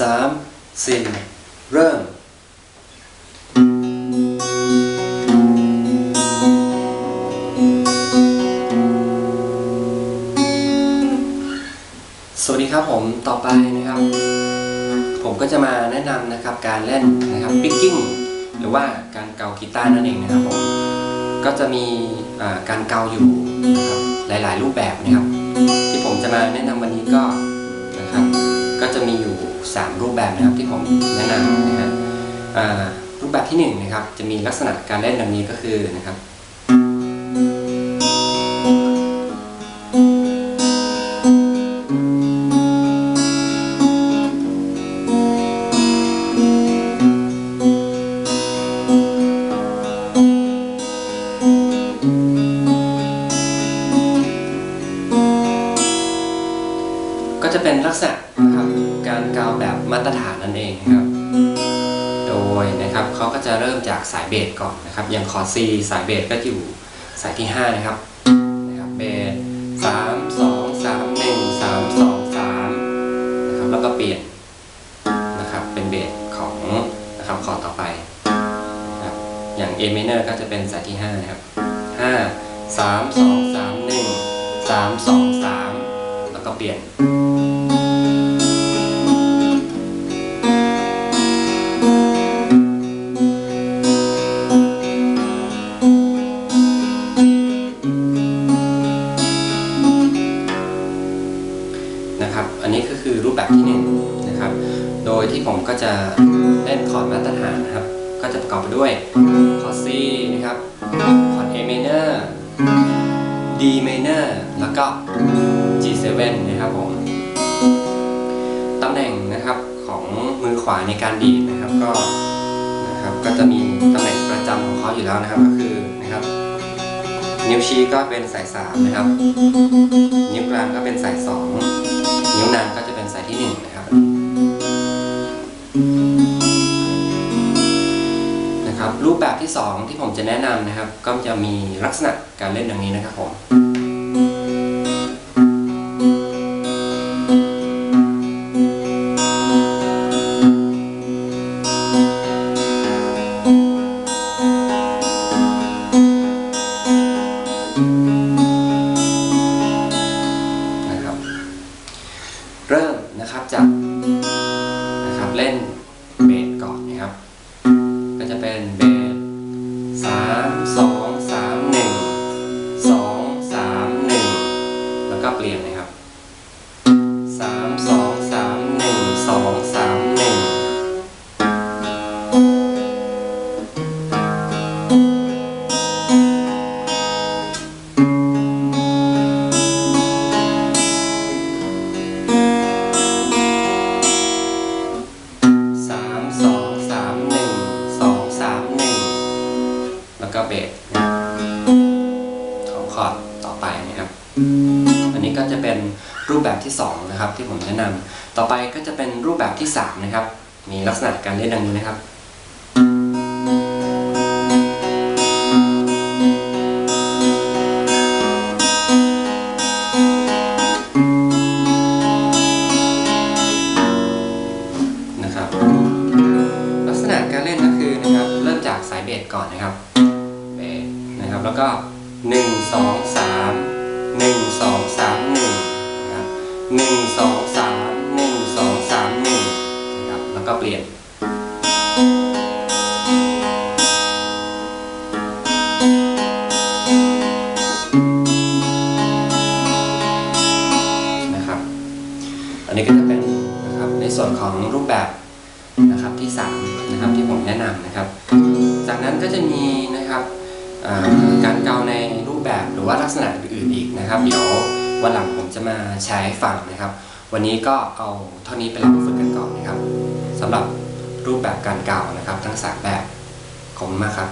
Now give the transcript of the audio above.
สามสี่เริ่มสวัสดีครับผมต่อไปนะครับ ผมก็จะมาแนะนำนะครับการเล่นนะครับ picking หรือว่าการเกากีตาร์นั่นเองนะครับผมก็จะมีการเกาอยู่นะครับหลาย ๆ รูปแบบนะครับ ที่ผมจะมาแนะนำวันนี้ก็ ก็จะมีอยู่ 3 รูปแบบนะครับที่ผมแนะนำนะฮะอ่ารูปแบบที่1นะครับจะมีลักษณะการเล่นดังนี้ก็คือนะครับก็จะเป็นลักษณะ การกาวแบบมาตรฐานนั่นเองนะครับ โดยนะครับเขาก็จะเริ่มจากสายเบสก่อนนะครับ อย่างคอร์ด C สายเบสก็อยู่สายที่ 5 นะครับนะครับเบสสามสองสามหนึ่งสามสองสามนะครับแล้วก็เปลี่ยนนะครับเป็นเบสของนะครับคอร์ดต่อไปนะครับอย่าง A minor ก็จะเป็นสายที่ 5 นะครับห้าสามสองสามหนึ่งสามสองสามแล้วก็เปลี่ยน นะครับ อันนี้ก็คือรูปแบบที่หนึ่งนะครับ โดยที่ผมก็จะเล่นคอร์ดมาตรฐานนะครับ ก็จะประกอบไปด้วยคอร์ด C นะครับ คอร์ด A minor D minor แล้วก็ G7 นะครับผม ตำแหน่งนะครับของมือขวาในการดีดนะครับก็นะครับก็จะมีตำแหน่งประจำของเขาอยู่แล้วนะครับก็คือนะครับนิ้วชี้ก็เป็นสายสามนะครับ นิ้วกลางก็เป็นสายสอง นั้นก็จะเป็นสายที่หนึ่งนะครับนะครับ รูปแบบที่สองที่ผมจะแนะนำนะครับ ก็จะมีลักษณะการเล่นดังนี้นะครับผม จากนะครับเล่นเบสก่อนนะครับ ก็จะเป็นเบส แล้วก็เบสของคอร์ดต่อไปนะครับ อันนี้ก็จะเป็นรูปแบบที่สองนะครับที่ผมแนะนำต่อไปก็จะเป็นรูปแบบที่สามนะครับ มีลักษณะการเล่นดังนี้นะครับนะครับ ลักษณะการเล่นก็คือนะครับ เริ่มจากสายเบสก่อนนะครับ แล้วก็หนึ่งสองสามหนึ่งสองสามหนึ่งนะครับหนึ่งสองสามหนึ่งสองสามหนึ่งนะครับแล้วก็เปลี่ยนนะครับอันนี้ก็จะเป็นนะครับในส่วนของรูปแบบนะครับที่3นะครับที่ผมแนะนำนะครับ จากนั้นก็จะมีนะครับ การเกาในรูปแบบหรือว่าลักษณะอื่นอีกนะครับ เดี๋ยววันหลังผมจะมาแชร์ให้ฟังนะครับ วันนี้ก็เอาเท่านี้ไปลองฝึกกันก่อนนะครับสำหรับรูปแบบการเกานะครับ ทั้งสามแบบขอบคุณมากครับ